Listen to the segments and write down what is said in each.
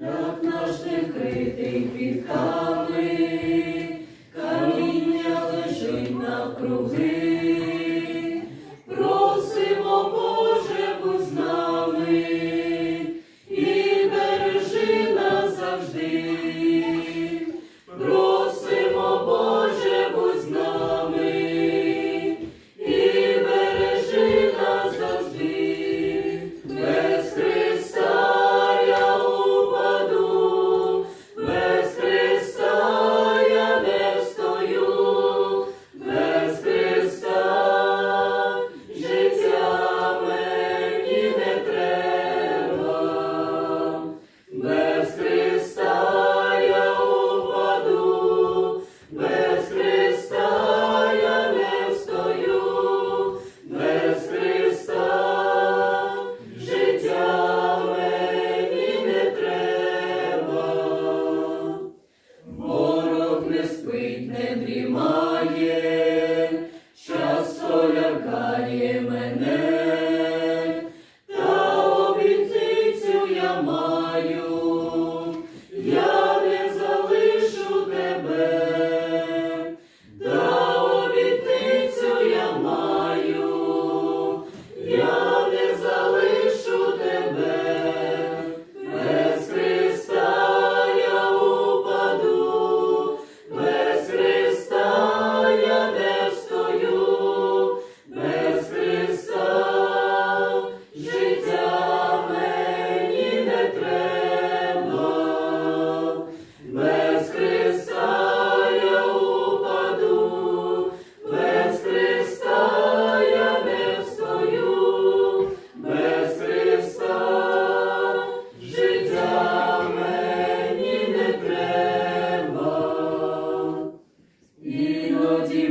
як наш не вкритий квітками, Prima.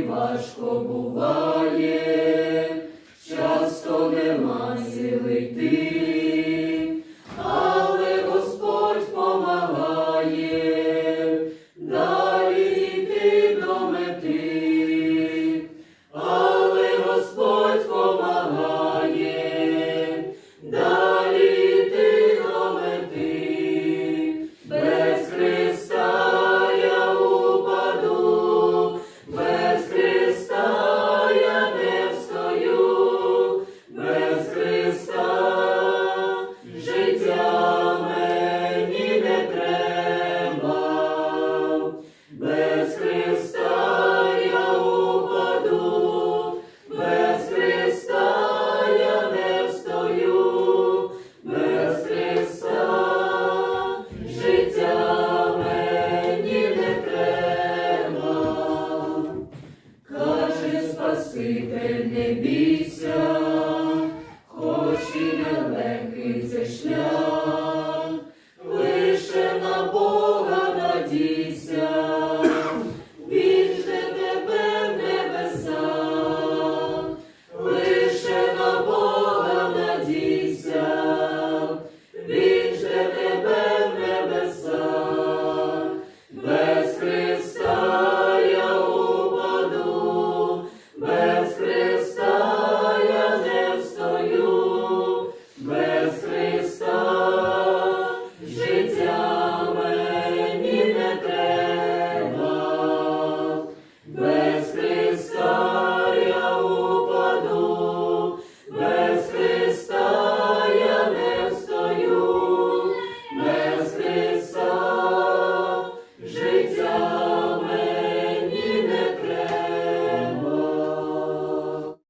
важко буває, часто нема сили йти, але Господь помагає, далі йти до мети. Спаситель, не бійся, хоч і далекий цей шлях.